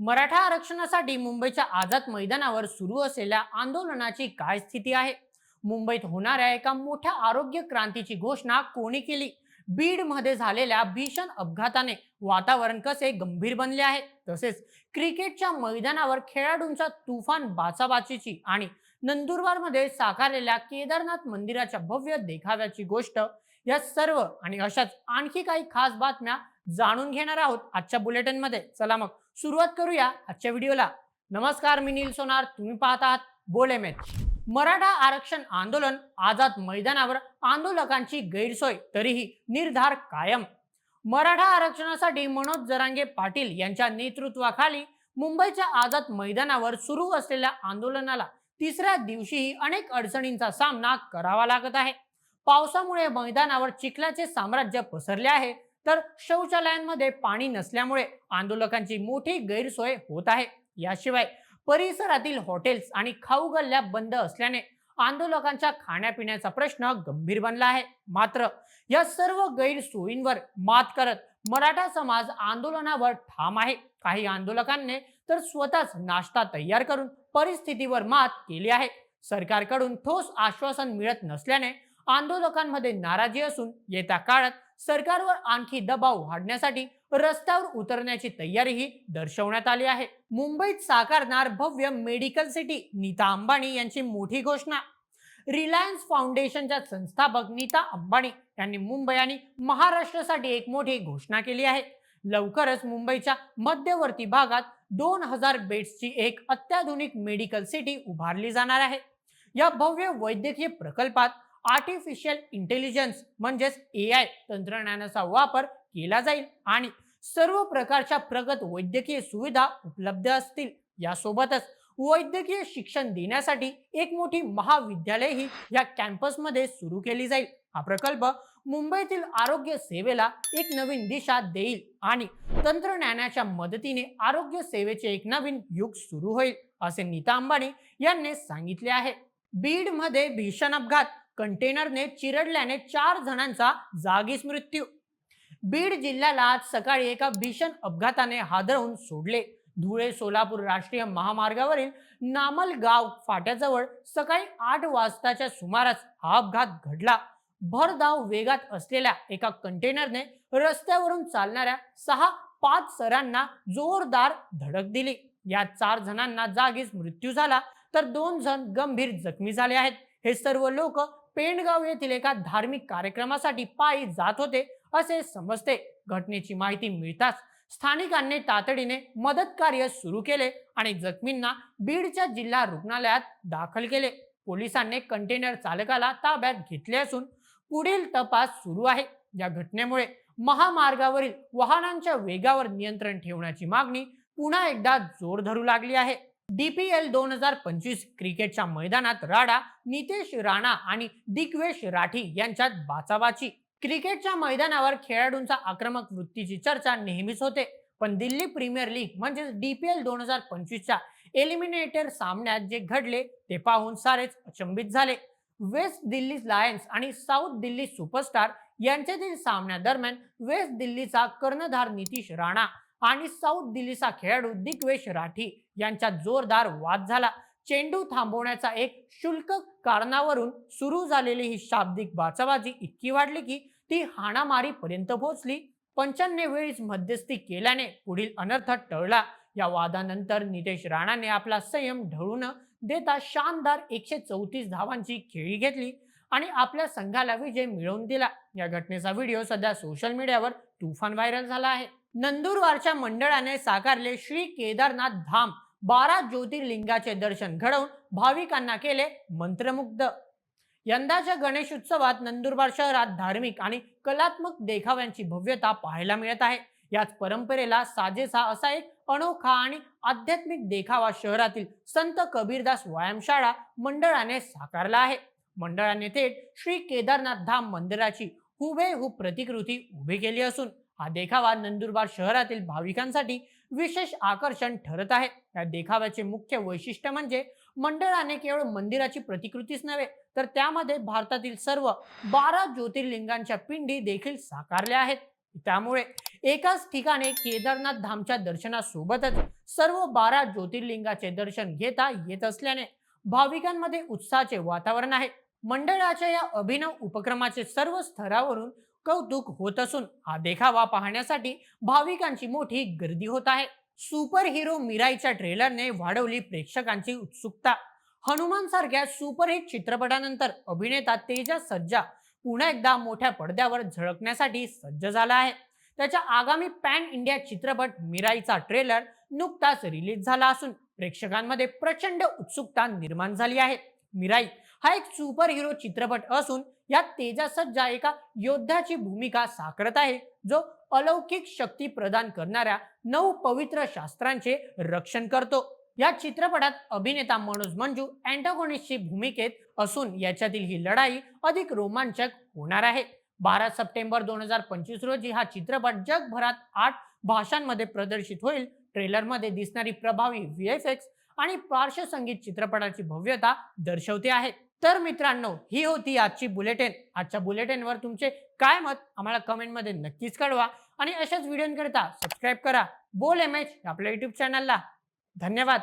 मराठा आरक्षणासाठी मुंबईच्या आझाद मैदानावर सुरू असलेल्या आंदोलनाची काय स्थिती आहे? मुंबईत होणाऱ्या एका मोठ्या आरोग्य क्रांतीची घोषणा कोणी केली? बीडमध्ये झालेल्या भीषण अपघाताने वातावरण कसे गंभीर बनले आहे? तसेच क्रिकेटच्या मैदानावर खेळाडूंचा तुफान बाचाबाचीची आणि नंदुरबारमध्ये साकारलेल्या केदारनाथ मंदिराच्या भव्य देखाव्याची गोष्ट या सर्व आणि अशाच आणखी काही खास बातम्या जाणून घेणार आहोत आजच्या बुलेटिनमध्ये. चला मग सुरुवात करूया आजच्या व्हिडिओला. नमस्कार मी नील सोनार. तुम्ही पाहत आहात बोले मेच मराठा आरक्षण आंदोलन आझाद मैदानावर आंदोलकांची गैरसोय तरीही निर्धार कायम. मराठा आरक्षणासाठी मनोज जरांगे पाटील यांच्या नेतृत्वाखाली मुंबईच्या आझाद मैदानावर सुरू असलेल्या आंदोलनाला तिसऱ्या दिवशीही अनेक अडचणींचा सामना करावा लागत आहे. पावसामुळे मैदानावर चिखलाचे साम्राज्य पसरले आहे. तर शौचालयांमध्ये पाणी नसल्यामुळे आंदोलकांची मोठी गैरसोय होत आहे. याशिवाय परिसरातील हॉटेल्स आणि खाऊ गल्ल्या बंद असल्याने आंदोलकांच्या खाण्यापिण्याचा प्रश्न गंभीर बनला आहे. मात्र या सर्व गैरसोयींवर मात करत मराठा समाज आंदोलनावर ठाम आहे. काही आंदोलकांनी तर स्वतःच नाश्ता तयार करून परिस्थितीवर मात केली आहे. सरकारकडून ठोस आश्वासन मिळत नसल्याने आंदोलकांमध्ये नाराजी असून येत्या काळात सरकारवर आणखी दबाव वाढण्यासाठी रस्त्यावर उतरण्याची तयारीही दर्शवण्यात आली आहे. मुंबईत साकारणार भव्य मेडिकल सिटी नीता अंबानी यांची मोठी घोषणा. रिलायन्स फाउंडेशनच्या संस्थापक नीता अंबानी यांनी मुंबई आणि महाराष्ट्रासाठी एक मोठी घोषणा केली आहे. लवकरच मुंबईच्या मध्यवर्ती भागात दोन हजार बेड्सची एक अत्याधुनिक मेडिकल सिटी उभारली जाणार आहे. या भव्य वैद्यकीय प्रकल्पात आर्टिफिशियल इंटेलिजन्स म्हणजेच ए आय तंत्रज्ञानाचा वापर केला जाईल आणि सर्व प्रकारच्या प्रगत वैद्यकीय सुविधा उपलब्ध असतील. यासोबतच वैद्यकीय शिक्षण देण्यासाठी एक मोठी महाविद्यालयही या कॅम्पसमध्ये सुरू केली जाईल. हा प्रकल्प मुंबईतील आरोग्य सेवेला एक नवीन दिशा देईल आणि तंत्रज्ञानाच्या मदतीने आरोग्य सेवेचे एक नवीन युग सुरू होईल असे नीता अंबानी यांनी सांगितले आहे. बीडमध्ये भीषण अपघात कंटेनरने चिरडल्याने चार जणांचा जागीच मृत्यू. बीड जिल्ह्याला आज सकाळी एका भीषण अपघाताने हादरवून सोडले. धुळे सोलापूर राष्ट्रीय महामार्गावरील नामलगाव फाट्याजवळ सकाळी आठ वाजताच्या सुमारास हा अपघात घडला. भरधाव वेगात असलेल्या एका कंटेनरने रस्त्यावरून चालणाऱ्या सहा पाच सरांना जोरदार धडक दिली. या चार जणांना जागीच मृत्यू झाला तर दोन जण गंभीर जखमी झाले आहेत. हे सर्व लोक पेंडगाव येथील एका धार्मिक कार्यक्रमासाठी पायी जात होते असे समजते. घटनेची माहिती मिळताच स्थानिकांनी तातडीने मदत कार्य सुरू केले आणि जखमींना बीडच्या जिल्हा रुग्णालयात दाखल केले. पोलिसांनी कंटेनर चालकाला ताब्यात घेतले असून पुढील तपास सुरू आहे. या घटनेमुळे महामार्गावरील वाहनांच्या वेगावर नियंत्रण ठेवण्याची मागणी पुन्हा एकदा जोर धरू लागली आहे. डीपीएल दोन हजार पंचवीस क्रिकेटच्या मैदानात राडा नितेश राणा आणि दिग्वेश राठी यांच्यात बाचाबाची. क्रिकेटच्या मैदानावर खेळाडूंचा आक्रमक वृत्तीची चर्चा नेहमीच होते. पण दिल्ली प्रीमियर लीग म्हणजेच डीपीएल दोन हजार पंचवीसच्या एलिमिनेटर सामन्यात जे घडले ते पाहून सारेच अचंबित झाले. वेस्ट दिल्ली लायन्स आणि साऊथ दिल्ली सुपरस्टार यांच्यातील सामन्यादरम्यान वेस्ट दिल्लीचा कर्णधार नितीश राणा आणि साऊथ दिल्लीचा खेळाडू दिग्वेश राठी यांच्यात जोरदार वाद झाला. चेंडू थांबवण्याचा एक शुल्क कारणावरून सुरू झालेली ही शाब्दिक बाचाबाजी इतकी वाढली की ती हाणामारी पर्यंत पोहोचली. पंच्याण्णव वेळीच मध्यस्थी केल्याने पुढील अनर्थ टळला. या वादानंतर नितेश राणाने आपला संयम ढळून देता शानदार एकशे चौतीस धावांची खेळी घेतली. आणि आपल्या संघाला विजय मिळवून दिला. या घटनेचा व्हिडिओ सध्या सोशल मीडियावर तुफान व्हायरल झाला आहे. नंदुरबारच्या मंडळाने साकारले श्री केदारनाथ धाम. बारा ज्योतिर्लिंगाचे दर्शन घडवून भाविकांना केले मंत्रमुग्ध. यंदाच्या गणेश उत्सवात नंदुरबार शहरात धार्मिक आणि कलात्मक देखाव्यांची भव्यता पाहायला मिळत आहे. याच परंपरेला साजेसा असा एक अनोखा आणि आध्यात्मिक देखावा शहरातील संत कबीरदास व्यायामशाळा मंडळाने साकारला आहे. मंडळाने थेट श्री केदारनाथ धाम मंदिराची हुबेहूब प्रतिकृती उभी केली असून हा देखावा नंदुरबार शहरातील भाविकांसाठी विशेष आकर्षण ठरत आहे. या देखाव्याचे मुख्य वैशिष्ट्य म्हणजे मंडळाने केवळ मंदिराची प्रतिकृतीच नव्हे तर त्यामध्ये भारतातील सर्व बारा ज्योतिर्लिंगांच्या पिंडी देखील साकारल्या आहेत. त्यामुळे एकाच ठिकाणी केदारनाथ धामच्या दर्शनासोबतच सर्व बारा ज्योतिर्लिंगाचे दर्शन घेता येत असल्याने भाविकांमध्ये उत्साहाचे वातावरण आहे. मंडळाच्या या अभिनव उपक्रमाचे सर्व स्तरावरून कौतुक होत असून हा देखावा पाहण्यासाठी भाविकांची मोठी गर्दी होत आहे. सुपर हिरो मिराईच्या ट्रेलरने वाढवली प्रेक्षकांची उत्सुकता. हनुमान सारख्या सुपरहिट चित्रपटानंतर अभिनेता तेजा सज्जा पुन्हा एकदा मोठ्या पडद्यावर झळकण्यासाठी सज्ज झाला आहे. त्याच्या आगामी पॅन इंडिया चित्रपट मिराईचा ट्रेलर नुकताच रिलीज झाला असून प्रेक्षकांमध्ये प्रचंड उत्सुकता निर्माण झाली आहे. मिराई हा एक सुपर हिरो चित्रपट असून यात तेजासज्जा एका योद्ध्याची भूमिका साकारत आहे जो अलौकिक शक्ती प्रदान करणाऱ्या नऊ पवित्र शास्त्रांचे रक्षण करतो. या चित्रपटात अभिनेता मनोज मंजू अँटागोनिस्टची भूमिकेत असून याच्यातील ही लढाई अधिक रोमांचक होणार आहे. बारा सप्टेंबर दोन हजार पंचवीस रोजी हा चित्रपट जगभरात आठ भाषांमध्ये प्रदर्शित होईल. ट्रेलरमध्ये दिसणारी प्रभावी व्ही आणि पार्श्वसंगीत चित्रपटाची भव्यता दर्शवते आहे. तर मित्रांनो ही होती आजची बुलेटिन. आजच्या बुलेटिनवर तुमचे काय मत आम्हाला कमेंटमध्ये नक्कीच कळवा. आणि अशाच व्हिडिओंकरिता सबस्क्राईब करा. बोल एम एच आपल्या युट्यूब चॅनलला धन्यवाद.